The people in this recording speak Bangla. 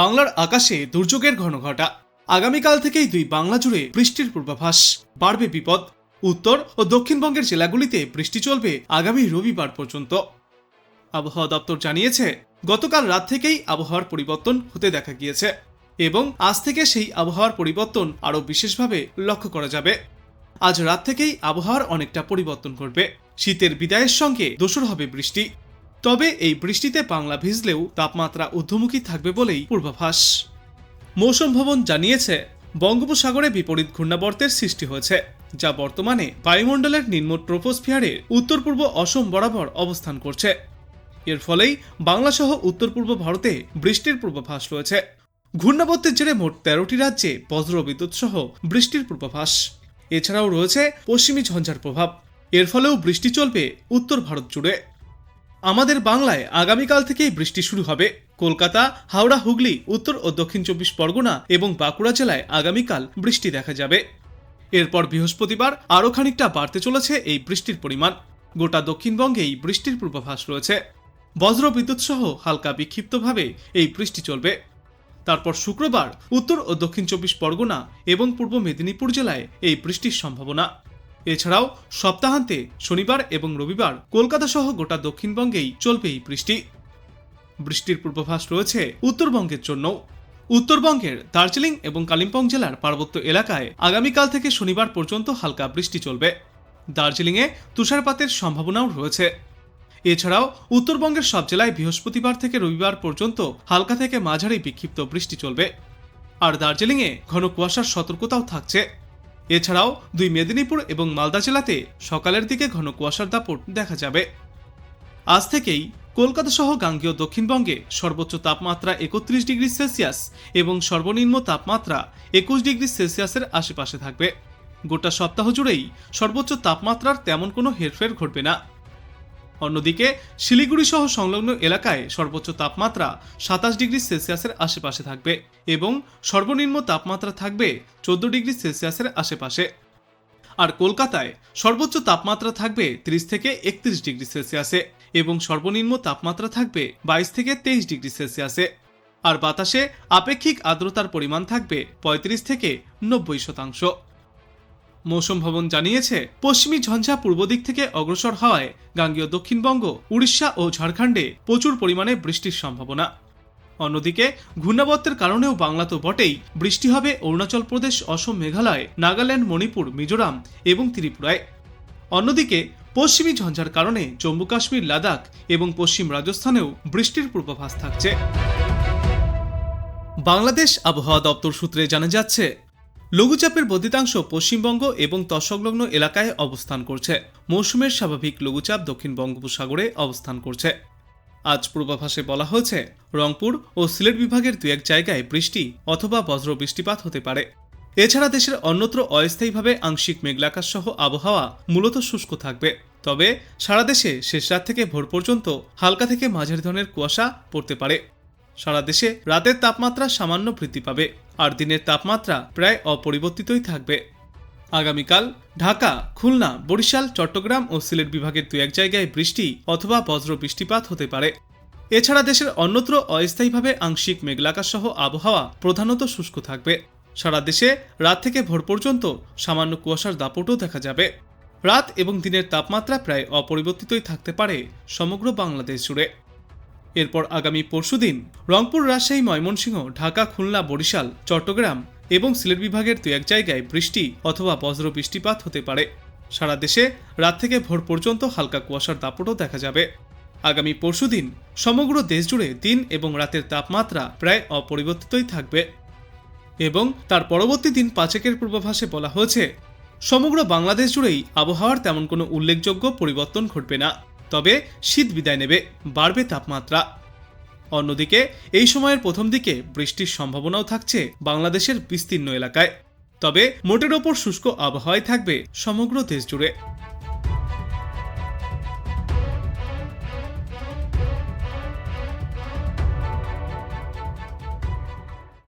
বাংলার আকাশে দুর্যোগের ঘনঘটা। আগামীকাল থেকেই দুই বাংলা জুড়ে বৃষ্টির পূর্বাভাস। বাড়বে বিপদ। উত্তর ও দক্ষিণবঙ্গের জেলাগুলিতে বৃষ্টি চলবে আগামী রবিবার পর্যন্ত। আবহাওয়া দপ্তর জানিয়েছে, গতকাল রাত থেকেই আবহাওয়ার পরিবর্তন হতে দেখা গিয়েছে এবং আজ থেকে সেই আবহাওয়ার পরিবর্তন আরও বিশেষভাবে লক্ষ্য করা যাবে। আজ রাত থেকেই আবহাওয়ার অনেকটা পরিবর্তন ঘটবে। শীতের বিদায়ের সঙ্গে দোসর হবে বৃষ্টি। তবে এই বৃষ্টিতে বাংলা ভিজলেও তাপমাত্রা ঊর্ধ্বমুখী থাকবে বলেই পূর্বাভাস। মৌসুম ভবন জানিয়েছে, বঙ্গোপসাগরে বিপরীত ঘূর্ণাবর্তের সৃষ্টি হয়েছে, যা বর্তমানে বায়ুমণ্ডলের নিম্ন ট্রোপোস্ফিয়ারের উত্তর পূর্ব অসম বরাবর অবস্থান করছে। এর ফলেই বাংলাসহ উত্তর পূর্ব ভারতে বৃষ্টির পূর্বাভাস রয়েছে। ঘূর্ণাবর্তের জেরে মোট তেরোটি রাজ্যে বজ্র বিদ্যুৎ সহ বৃষ্টির পূর্বাভাস। এছাড়াও রয়েছে পশ্চিমী ঝঞ্ঝার প্রভাব। এর ফলেও বৃষ্টি চলবে উত্তর ভারত জুড়ে। আমাদের বাংলায় আগামীকাল থেকেই বৃষ্টি শুরু হবে। কলকাতা, হাওড়া, হুগলি, উত্তর ও দক্ষিণ চব্বিশ পরগনা এবং বাঁকুড়া জেলায় আগামীকাল বৃষ্টি দেখা যাবে। এরপর বৃহস্পতিবার আরও খানিকটা বাড়তে চলেছে এই বৃষ্টির পরিমাণ। গোটা দক্ষিণবঙ্গেই বৃষ্টির পূর্বাভাস রয়েছে। বজ্র বিদ্যুৎ সহ হালকা বিক্ষিপ্তভাবে এই বৃষ্টি চলবে। তারপর শুক্রবার উত্তর ও দক্ষিণ চব্বিশ পরগনা এবং পূর্ব মেদিনীপুর জেলায় এই বৃষ্টির সম্ভাবনা। এছাড়াও সপ্তাহান্তে শনিবার এবং রবিবার কলকাতা সহ গোটা দক্ষিণবঙ্গেই চলবে এই বৃষ্টি। বৃষ্টির পূর্বাভাস রয়েছে উত্তরবঙ্গের জন্য উত্তরবঙ্গের দার্জিলিং এবং কালিম্পং জেলার পার্বত্য এলাকায় আগামীকাল থেকে শনিবার পর্যন্ত হালকা বৃষ্টি চলবে। দার্জিলিংয়ে তুষারপাতের সম্ভাবনাও রয়েছে। এছাড়াও উত্তরবঙ্গের সব জেলায় বৃহস্পতিবার থেকে রবিবার পর্যন্ত হালকা থেকে মাঝারি বিক্ষিপ্ত বৃষ্টি চলবে। আর দার্জিলিংয়ে ঘন কুয়াশার সতর্কতাও থাকছে। এছাড়াও দুই মেদিনীপুর এবং মালদা জেলাতে সকালের দিকে ঘন কুয়াশার দাপট দেখা যাবে। আজ থেকেই কলকাতা সহ গাঙ্গেয় দক্ষিণবঙ্গে সর্বোচ্চ তাপমাত্রা একত্রিশ ডিগ্রি সেলসিয়াস এবং সর্বনিম্ন তাপমাত্রা একুশ ডিগ্রি সেলসিয়াসের আশেপাশে থাকবে। গোটা সপ্তাহ জুড়েই সর্বোচ্চ তাপমাত্রার তেমন কোনো হেরফের ঘটবে না। অন্যদিকে, শিলিগুড়ি সহ সংলগ্ন এলাকায় সর্বোচ্চ তাপমাত্রা সাতাশ ডিগ্রি সেলসিয়াসের আশেপাশে থাকবে এবং সর্বনিম্ন তাপমাত্রা থাকবে চোদ্দ ডিগ্রি সেলসিয়াসের আশেপাশে। আর কলকাতায় সর্বোচ্চ তাপমাত্রা থাকবে ত্রিশ থেকে একত্রিশ ডিগ্রি সেলসিয়াসে এবং সর্বনিম্ন তাপমাত্রা থাকবে বাইশ থেকে তেইশ ডিগ্রি সেলসিয়াসে। আর বাতাসে আপেক্ষিক আর্দ্রতার পরিমাণ থাকবে পঁয়ত্রিশ থেকে নব্বই শতাংশ। মৌসুম ভবন জানিয়েছে, পশ্চিমী ঝঞ্ঝা পূর্ব দিক থেকে অগ্রসর হওয়ায় গাঙ্গেয় দক্ষিণবঙ্গ, উড়িষ্যা ও ঝাড়খণ্ডে প্রচুর পরিমাণে বৃষ্টির সম্ভাবনা। অন্যদিকে, ঘূর্ণাবর্তের কারণেও বাংলা তো বটেই, বৃষ্টি হবে অরুণাচল প্রদেশ, অসম, মেঘালয়, নাগাল্যান্ড, মণিপুর, মিজোরাম এবং ত্রিপুরায়। অন্যদিকে, পশ্চিমী ঝঞ্ঝার কারণে জম্মু কাশ্মীর, লাদাখ এবং পশ্চিম রাজস্থানেও বৃষ্টির পূর্বাভাস থাকছে। বাংলাদেশ আবহাওয়া দপ্তর সূত্রে জানা যাচ্ছে লঘুচাপের বর্ধিতাংশ পশ্চিমবঙ্গ এবং তৎসংলগ্ন এলাকায় অবস্থান করছে। মৌসুমের স্বাভাবিক লঘুচাপ দক্ষিণ বঙ্গোপসাগরে অবস্থান করছে। আজ পূর্বাভাসে বলা হয়েছে, রংপুর ও সিলেট বিভাগের দু এক জায়গায় বৃষ্টি অথবা বজ্র বৃষ্টিপাত হতে পারে। এছাড়া দেশের অন্যত্র অস্থায়ীভাবে আংশিক মেঘলাকাশ সহ আবহাওয়া মূলত শুষ্ক থাকবে। তবে সারা দেশে শেষ রাত থেকে ভোর পর্যন্ত হালকা থেকে মাঝারি ধরনের কুয়াশা পড়তে পারে। সারা দেশে রাতের তাপমাত্রা সামান্য বৃদ্ধি পাবে। আর দিনের তাপমাত্রা প্রায় অপরিবর্তিতই থাকবে। আগামীকাল ঢাকা, খুলনা, বরিশাল, চট্টগ্রাম ও সিলেট বিভাগের দু এক জায়গায় বৃষ্টি অথবা বজ্র বৃষ্টিপাত হতে পারে। এছাড়া দেশের অন্যত্র অস্থায়ীভাবে আংশিক মেঘলাকাশ সহ আবহাওয়া প্রধানত শুষ্ক থাকবে। সারা দেশে রাত থেকে ভোর পর্যন্ত সামান্য কুয়াশার দাপটও দেখা যাবে। রাত এবং দিনের তাপমাত্রা প্রায় অপরিবর্তিতই থাকতে পারে সমগ্র বাংলাদেশ জুড়ে। এরপর আগামী পরশুদিন রংপুর, রাজশাহী, ময়মনসিংহ, ঢাকা, খুলনা, বরিশাল, চট্টগ্রাম এবং সিলেট বিভাগের দু এক জায়গায় বৃষ্টি অথবা বজ্র বৃষ্টিপাত হতে পারে। সারা দেশে রাত থেকে ভোর পর্যন্ত হালকা কুয়াশার দাপটও দেখা যাবে। আগামী পরশুদিন সমগ্র দেশ জুড়ে দিন এবং রাতের তাপমাত্রা প্রায় অপরিবর্তিতই থাকবে। এবং তার পরবর্তী দিন পাচেকের পূর্বাভাসে বলা হয়েছে, সমগ্র বাংলাদেশ জুড়েই আবহাওয়ার তেমন কোনো উল্লেখযোগ্য পরিবর্তন ঘটবে না। তবে শীত বিদায় নেবে, বাড়বে তাপমাত্রা। অন্যদিকে, এই সময়ের প্রথম দিকে বৃষ্টির সম্ভাবনাও থাকছে বাংলাদেশের বিস্তীর্ণ এলাকায়। তবে মোটের ওপর শুষ্ক আবহাওয়ায় থাকবে সমগ্র দেশ জুড়ে